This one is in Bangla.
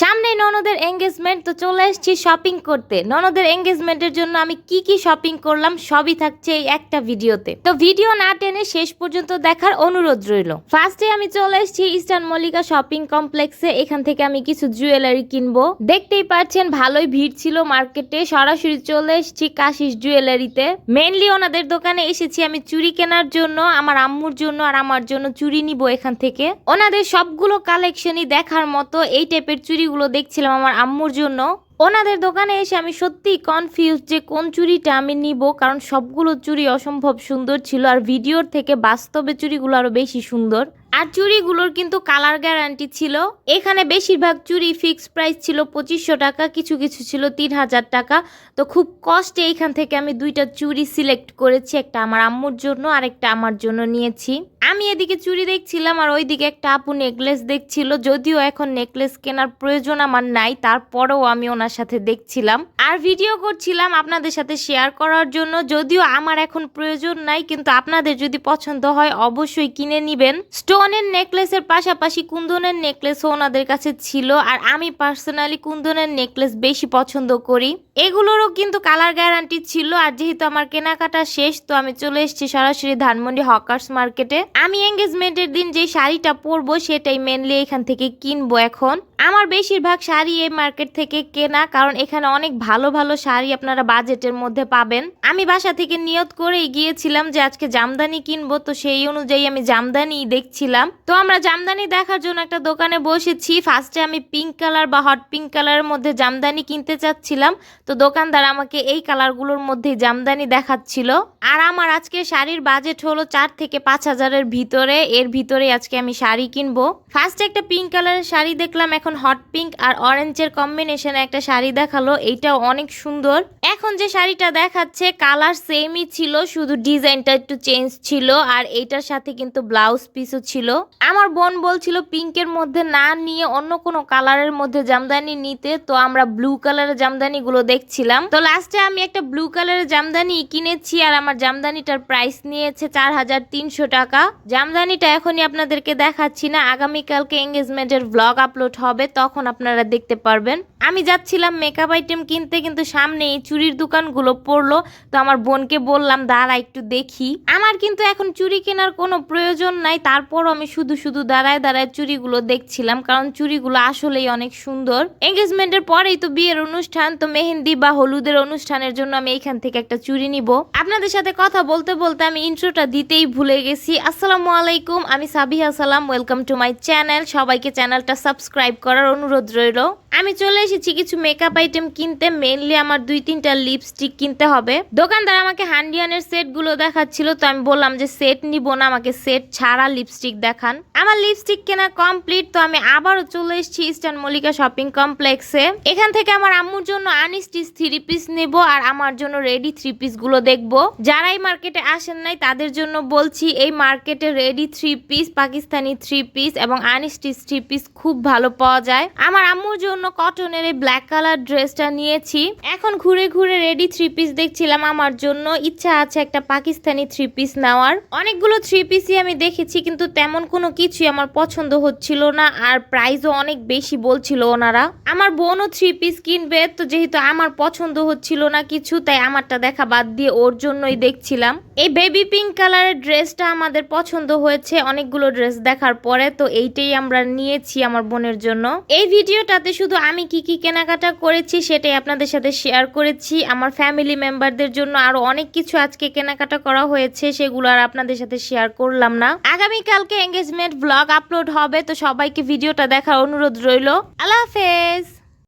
সামনে ননদের এঙ্গেজমেন্ট তো চলে এসেছি শপিং করতে। ননদের এঙ্গেজমেন্টের জন্য আমি কি কি শপিং করলাম, সবই থাকছে এই একটা ভিডিওতে। তো ভিডিও না টেনে শেষ পর্যন্ত দেখার অনুরোধ রইল। ফার্স্টে আমি চলে এসেছি ইস্টার্ন মল্লিকা শপিং কমপ্লেক্সে এখান থেকে আমি কিছু জুয়েলারি কিনবো। দেখতেই পাচ্ছেন, ভালোই ভিড় ছিল মার্কেটে সরাসরি চলে এসেছি কাশিস জুয়েলারিতে মেনলি ওনাদের দোকানে এসেছি আমি চুরি কেনার জন্য, আমার আম্মুর জন্য আর আমার জন্য চুরি নিব এখান থেকে। ওনাদের সবগুলো কালেকশনই দেখার মতো এই টাইপের চুড়িগুলো দেখছিলাম আমার আম্মুর জন্য। ওনাদের দোকানে এসে আমি সত্যি কনফিউজ যে কোন চুরিটা আমি নিব, কারণ সবগুলো চুরি অসম্ভব সুন্দর ছিল আর ভিডিওর থেকে বাস্তবে চুরিগুলো আরও বেশি সুন্দর। আর চুড়িগুলোর কিন্তু কালার গ্যারান্টি ছিল। এখানে বেশিরভাগ চুড়ি ফিক্স প্রাইস ছিল পঁচিশশো টাকা, কিছু কিছু ছিল তিন হাজার টাকা। তো খুব কষ্টে এইখান থেকে আমি দুইটা চুড়ি সিলেক্ট করেছি, একটা আমার আম্মুর জন্য আর একটা আমার জন্য নিয়েছি। আমি এদিকে চুড়ি দেখছিলাম আর ওইদিকে একটা আপু নেকলেস দেখছিল, যদিও এখন নেকলেস কেনার প্রয়োজন আমার নাই, তারপরেও আমি ওনার সাথে দেখছিলাম। আর ভিডিও করছিলাম আপনাদের সাথে শেয়ার করার জন্য, যদিও আমার এখন প্রয়োজন নাই, কিন্তু আপনাদের যদি পছন্দ হয় অবশ্যই কিনে নিবেন। স্টোনের নেকলেসের পাশাপাশি কুন্দনের নেকলেসও ওনাদের কাছে ছিল, আর আমি পার্সোনালি কুন্দনের নেকলেস বেশি পছন্দ করি। এগুলোরও কিন্তু কালার গ্যারান্টি ছিল, আর যেহেতু আমার কেনাকাটা শেষ, তো আমি চলে এসেছি সরাসরি ধানমন্ডি হকার্স মার্কেটে। আমি এঙ্গেজমেন্টের দিন যে শাড়িটা পরবো, সেটাই মেনলি এখান থেকে কিনবো এখন। আমার বেশিরভাগ শাড়ি এই মার্কেট থেকে কেনা, কারণ এখানে অনেক ভালো ভালো শাড়ি আপনারা বাজেটের মধ্যে পাবেন। আমি বাসা থেকে নিয়ত করেই গিয়েছিলাম যে আজকে জামদানি কিনবো, তো সেই অনুযায়ী আমি জামদানি দেখছিলাম। তো আমরা জামদানি দেখার জন্য একটা দোকানে বসেছি। ফার্স্টে আমি পিঙ্ক কালার বা হট পিঙ্ক কালারের মধ্যে জামদানি কিনতে চাচ্ছিলাম। তো দোকানদার আমাকে এই কালারগুলোর মধ্যেই জামদানি দেখাচ্ছিল। আর আমার আজকে শাড়ির বাজেট হলো চার থেকে পাঁচ হাজারের ভিতরে। এর ভিতরে আজকে আমি শাড়ি কিনবো। ফার্স্টে একটা পিঙ্ক কালারের শাড়ি দেখলাম, এখন হট পিঙ্ক আর অরেঞ্জের কম্বিনেশনে একটা শাড়ি দেখাল, এইটাও অনেক সুন্দর। এখন যে শাড়িটা দেখাচ্ছে কালার সেমই ছিল, শুধু ডিজাইনটা একটু চেঞ্জ ছিল, আর এইটার সাথে কিন্তু ব্লাউজ পিসও ছিল। আমার বোন বলছিল পিঙ্কের মধ্যে না নিয়ে অন্য কোনো কালারের মধ্যে জামদানি নিতে। তো আমরা ব্লু কালারের জামদানিগুলো দেখছিলাম। তো লাস্টে আমি একটা ব্লু কালারের জামদানি কিনেছি, আর আমার জামদানিটার প্রাইস নিয়েছে চার হাজার তিনশো টাকা। জামদানিটা এখনই আপনাদেরকে দেখাচ্ছি না। আগামীকালকে এঙ্গেজমেন্টের ব্লগ আপলোড হবে। তখন আপনারা দেখতে পারবেন। আমি যাচ্ছিলাম মেকআপ আইটেম কিনতে, কিন্তু সামনে এই চুরির দোকানগুলো পড়ল। তো আমার বোনকে বললাম, দাঁড়া একটু দেখি। আমার কিন্তু এখন চুরি কেনার কোনো প্রয়োজন নাই। তারপরও আমি শুধু শুধু দাঁড়ায় দাঁড়ায় চুরিগুলো দেখছিলাম, কারণ চুরিগুলো আসলেই অনেক সুন্দর। এঙ্গেজমেন্টের পরেই তো বিয়ের অনুষ্ঠান, তো মেহেন্দি বা হলুদের অনুষ্ঠানের জন্য আমি এইখান থেকে একটা চুরি নিব। আপনাদের সাথে কথা বলতে বলতে আমি ইন্ট্রোটা দিতেই ভুলে গেছি। আসসালামু আলাইকুম, আমি সাবিহা সালাম ওয়েলকাম টু মাই চ্যানেল সবাইকে চ্যানেলটা সাবস্ক্রাইব করার অনুরোধ রইল। আমি চলে এসেছি কিছু মেকআপ আইটেম কিনতে মেনলি আমার দুই তিনটা লিপস্টিক কিনতে হবে। দোকানদার আমাকে হান্ডিয়ানের সেটগুলো দেখাচ্ছিল, তো আমি বললাম যে সেট নিব না, আমাকে সেট ছাড়া লিপস্টিক দেখান। আমার লিপস্টিক কেনা কমপ্লিট তো আমি আবারও চলে এসেছি ইস্টার্ন মল্লিকা শপিং কমপ্লেক্সে এখান থেকে আমার আম্মুর জন্য আনিস্টিস থ্রি পিস নেব আর আমার জন্য রেডি থ্রি পিসগুলো দেখব। যারাই মার্কেটে আসেন নাই, তাদের জন্য বলছি, এই মার্কেটে ready three piece Pakistani three piece এবং আনিস্টিস থ্রি পিস খুব ভালো পাওয়া যায়। আমার আম্মুর জন্য কটনের এই ব্ল্যাক কালার ড্রেসটা নিয়েছি। এখন ঘুরে ঘুরে রেডি থ্রি পিস দেখছিলাম, আমার জন্য ইচ্ছা আছে একটা পাকিস্তানি থ্রি পিস নেওয়ার। অনেকগুলো থ্রি পিসই আমি দেখেছি, কিন্তু তেমন কোনো কিছুই আমার পছন্দ হচ্ছিল না, আর প্রাইসও অনেক বেশি বলছিল ওনারা। আমার বোনও থ্রি পিস কিনবে, তো যেহেতু আমার পছন্দ হচ্ছিল না কিছু, তাই আমারটা দেখা বাদ দিয়ে ওর জন্যই দেখছিলাম। এই বেবি পিঙ্ক কালারের ড্রেসটা আমাদের পছন্দ হয়েছে, অনেকগুলো ড্রেস দেখার পরে, তো এইটাই আমরা নিয়েছি আমার বোনের জন্য। এই ভিডিওটাতে শুধু আমি কি কি কেনাকাটা করেছি সেটাই আপনাদের সাথে শেয়ার করেছি। আমার ফ্যামিলি মেম্বারদের জন্য আরও অনেক কিছু আজকে কেনাকাটা করা হয়েছে, সেগুলো আর আপনাদের সাথে শেয়ার করলাম না। আগামীকালকে এঙ্গেজমেন্ট ব্লগ আপলোড হবে, তো সবাইকে ভিডিওটা দেখার অনুরোধ রইল। আল্লাহ হাফেজ!